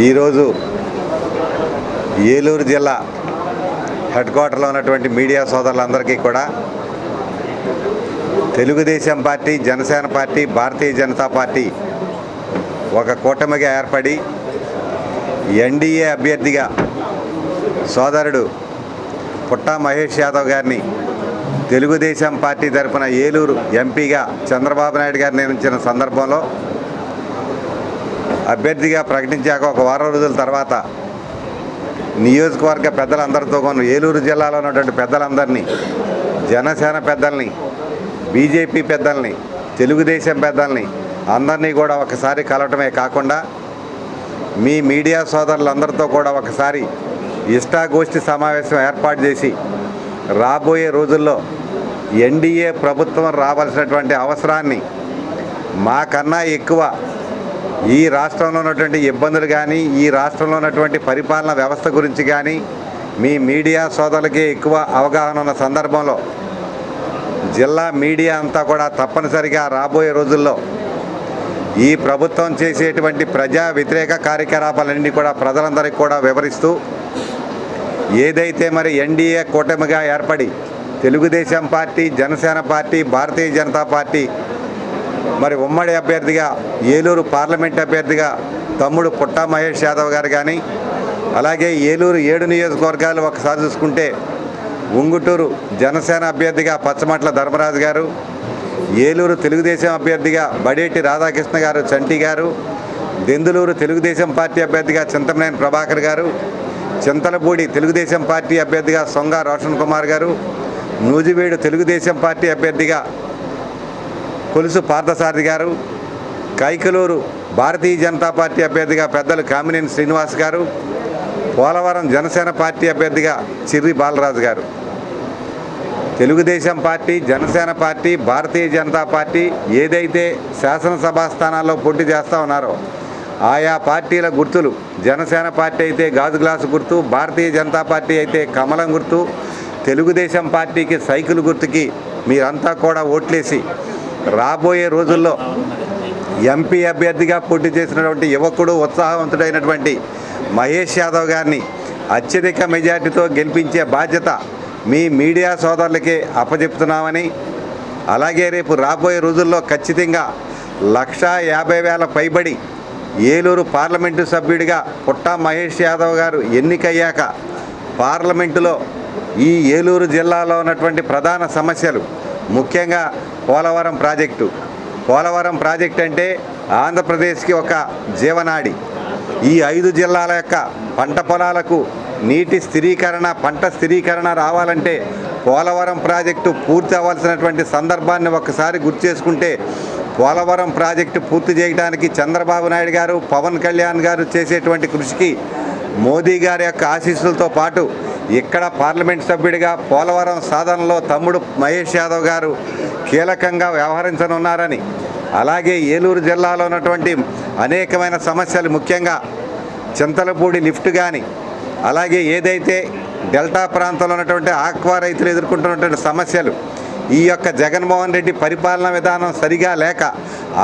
ఈరోజు ఏలూరు జిల్లా హెడ్ క్వార్టర్లో ఉన్నటువంటి మీడియా సోదరులందరికీ కూడా Telugu Desam party Janasena party Bharatiya Janata party ఒక కూటమిగా ఏర్పడి ఎన్డీఏ అభ్యర్థిగా సోదరుడు పుట్టా మహేష్ యాదవ్ గారిని తెలుగుదేశం పార్టీ తరఫున ఏలూరు ఎంపీగా చంద్రబాబు నాయుడు గారు నిర్మించిన సందర్భంలో అభ్యర్థిగా ప్రకటించాక ఒక వారం రోజుల తర్వాత నియోజకవర్గ పెద్దలందరితో కొను ఏలూరు జిల్లాలో ఉన్నటువంటి పెద్దలందరినీ జనసేన పెద్దల్ని బీజేపీ పెద్దల్ని తెలుగుదేశం పెద్దల్ని అందరినీ కూడా ఒకసారి కలవటమే కాకుండా మీ మీడియా సోదరులందరితో కూడా ఒకసారి ఇష్టాగోష్ఠి సమావేశం ఏర్పాటు చేసి రాబోయే రోజుల్లో ఎన్డీఏ ప్రభుత్వం రావాల్సినటువంటి అవసరాన్ని మాకన్నా ఎక్కువ ఈ రాష్ట్రంలో ఉన్నటువంటి ఇబ్బందులు కానీ ఈ రాష్ట్రంలో ఉన్నటువంటి పరిపాలన వ్యవస్థ గురించి కానీ మీ మీడియా సోదరులకి ఎక్కువ అవగాహన ఉన్న సందర్భంలో జిల్లా మీడియా అంతా కూడా తప్పనిసరిగా రాబోయే రోజుల్లో ఈ ప్రభుత్వం చేసేటువంటి ప్రజా వ్యతిరేక కార్యకలాపాలన్నీ కూడా ప్రజలందరికీ కూడా వివరిస్తూ ఏదైతే మరి ఎన్డీఏ కూటమిగా ఏర్పడి Telugu Desam party Janasena party Bharatiya Janata party మరి ఉమ్మడి అభ్యర్థిగా ఏలూరు పార్లమెంట్ అభ్యర్థిగా తమ్ముడు పుట్టా మహేష్ యాదవ్ గారు కానీ అలాగే ఏలూరు ఏడు నియోజకవర్గాలు ఒకసారి చూసుకుంటే ఉంగుటూరు జనసేన అభ్యర్థిగా పచ్చమట్ల ధర్మరాజు గారు ఏలూరు తెలుగుదేశం అభ్యర్థిగా బడేటి రాధాకృష్ణ గారు చంటి గారు దెందులూరు తెలుగుదేశం పార్టీ అభ్యర్థిగా చింతమనేని ప్రభాకర్ గారు చింతలపూడి తెలుగుదేశం పార్టీ అభ్యర్థిగా సొంగ రోషన్ కుమార్ గారు నూజివీడు తెలుగుదేశం పార్టీ అభ్యర్థిగా కొలుసు పార్థసారథి గారు కైకలూరు భారతీయ జనతా పార్టీ అభ్యర్థిగా పెద్దలు కామినేని శ్రీనివాస్ గారు పోలవరం జనసేన పార్టీ అభ్యర్థిగా Chirri Balaraju garu. Telugu Desam party Janasena party Bharatiya Janata party ఏదైతే శాసనసభా స్థానాల్లో పోటీ చేస్తూ ఉన్నారో ఆయా పార్టీల గుర్తులు. జనసేన పార్టీ అయితే గాజు గ్లాసు గుర్తు భారతీయ జనతా పార్టీ అయితే కమలం గుర్తు తెలుగుదేశం పార్టీకి సైకిల్ గుర్తుకి మీరంతా కూడా ఓట్లేసి రాబోయే రోజుల్లో ఎంపీ అభ్యర్థిగా పోటీ చేసినటువంటి యువకుడు ఉత్సాహవంతుడైనటువంటి మహేష్ యాదవ్ గారిని అత్యధిక మెజార్టీతో గెలిపించే బాధ్యత మీ మీడియా సోదరులకే అప్పజెప్తున్నామని అలాగే రేపు రాబోయే రోజుల్లో ఖచ్చితంగా లక్షా యాభై వేల పైబడి ఏలూరు పార్లమెంటు సభ్యుడిగా పుట్టా మహేష్ యాదవ్ గారు ఎన్నికయ్యాక పార్లమెంటులో ఈ ఏలూరు జిల్లాలో ఉన్నటువంటి ప్రధాన సమస్యలు ముఖ్యంగా పోలవరం ప్రాజెక్టు. పోలవరం ప్రాజెక్ట్ అంటే ఆంధ్రప్రదేశ్కి ఒక జీవనాడి. ఈ ఐదు జిల్లాల యొక్క పంట పొలాలకు నీటి స్థిరీకరణ పంట స్థిరీకరణ రావాలంటే పోలవరం ప్రాజెక్టు పూర్తి అవ్వాల్సినటువంటి సందర్భాన్ని ఒకసారి గుర్తు చేసుకుంటే పోలవరం ప్రాజెక్టు పూర్తి చేయడానికి చంద్రబాబు నాయుడు గారు పవన్ కళ్యాణ్ గారు చేసేటువంటి కృషికి మోదీ గారి యొక్క ఆశీస్సులతో పాటు ఇక్కడ పార్లమెంట్ సభ్యుడిగా పోలవరం సాధనలో తమ్ముడు మహేష్ యాదవ్ గారు కీలకంగా వ్యవహరించనున్నారని అలాగే ఏలూరు జిల్లాలో ఉన్నటువంటి అనేకమైన సమస్యలు ముఖ్యంగా చింతలపూడి లిఫ్ట్ కానీ అలాగే ఏదైతే డెల్టా ప్రాంతంలో ఉన్నటువంటి ఆక్వా రైతులు ఎదుర్కొంటున్నటువంటి సమస్యలు ఈ యొక్క జగన్మోహన్ రెడ్డి పరిపాలనా విధానం సరిగా లేక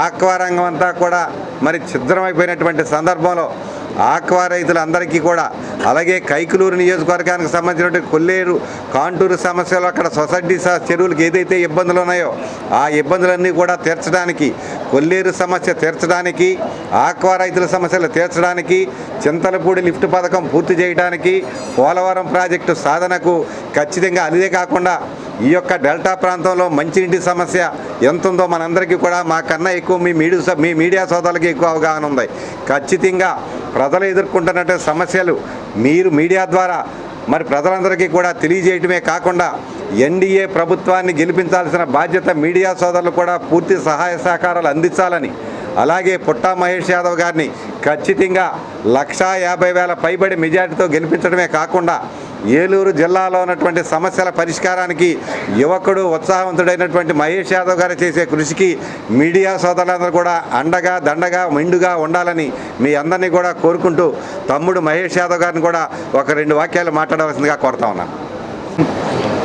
ఆక్వారంగం అంతా కూడా మరి ఛిద్రమైపోయినటువంటి సందర్భంలో ఆక్వా రైతులందరికీ కూడా అలాగే కైకులూరు నియోజకవర్గానికి సంబంధించినటువంటి కొల్లేరు కాంటూరు సమస్యలు అక్కడ సొసైటీ స- చెరువులకు ఏదైతే ఇబ్బందులు ఉన్నాయో ఆ ఇబ్బందులన్నీ కూడా తీర్చడానికి కొల్లేరు సమస్య తీర్చడానికి ఆక్వా రైతుల సమస్యలు తీర్చడానికి చింతలపూడి లిఫ్ట్ పథకం పూర్తి చేయడానికి పోలవరం ప్రాజెక్టు సాధనకు ఖచ్చితంగా అదే కాకుండా ఈ యొక్క డెల్టా ప్రాంతంలో మంచినీటి సమస్య ఎంత ఉందో మనందరికీ కూడా మాకన్నా ఎక్కువ మీ మీడియా మీ మీడియా సోదరులకి ఎక్కువ అవగాహన ఉంది. ఖచ్చితంగా ప్రజలు ఎదుర్కొంటున్నటువంటి సమస్యలు మీరు మీడియా ద్వారా మరి ప్రజలందరికీ కూడా తెలియజేయటమే కాకుండా ఎన్డీఏ ప్రభుత్వాన్ని గెలిపించాల్సిన బాధ్యత మీడియా సోదరులు కూడా పూర్తి సహాయ సహకారాలు అందించాలని అలాగే పుట్టా మహేష్ యాదవ్ గారిని ఖచ్చితంగా లక్షా యాభై వేల పైబడి మెజార్టీతో గెలిపించడమే కాకుండా ఏలూరు జిల్లాలో ఉన్నటువంటి సమస్యల పరిష్కారానికి యువకుడు ఉత్సాహవంతుడైనటువంటి మహేష్ యాదవ్ గారు చేసే కృషికి మీడియా సోదరులందరూ కూడా అండగా దండగా మెండుగా ఉండాలని మీ అందరినీ కూడా కోరుకుంటూ తమ్ముడు మహేష్ యాదవ్ గారిని కూడా ఒక రెండు వాక్యాలు మాట్లాడవలసిందిగా కోరుతా ఉన్నాను.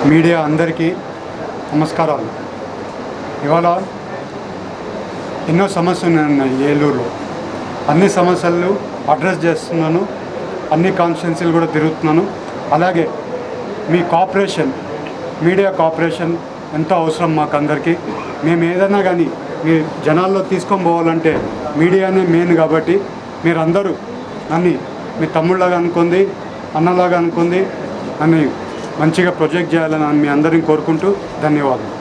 మీడియా అందరికీ నమస్కారాలు. ఇవాళ ఎన్నో సమస్యలు ఉన్నాయి ఏలూరులో. అన్ని సమస్యలు అడ్రస్ చేస్తున్నాను అన్ని కాన్స్టిట్యున్సీలు కూడా తిరుగుతున్నాను. అలాగే మీ కాపరేషన్ మీడియా కాపరేషన్ ఎంతో అవసరం మాకు అందరికీ మేము ఏదైనా కానీ మీ జనాల్లో తీసుకొని పోవాలంటే మీడియానే మెయిన్ కాబట్టి మీరందరూ నన్ను మీ తమ్ముళ్ళగా అనుకుంది అన్నలాగా అనుకుంది నన్ను మంచిగా ప్రొజెక్ట్ చేయాలని మీ అందరిని కోరుకుంటూ ధన్యవాదాలు.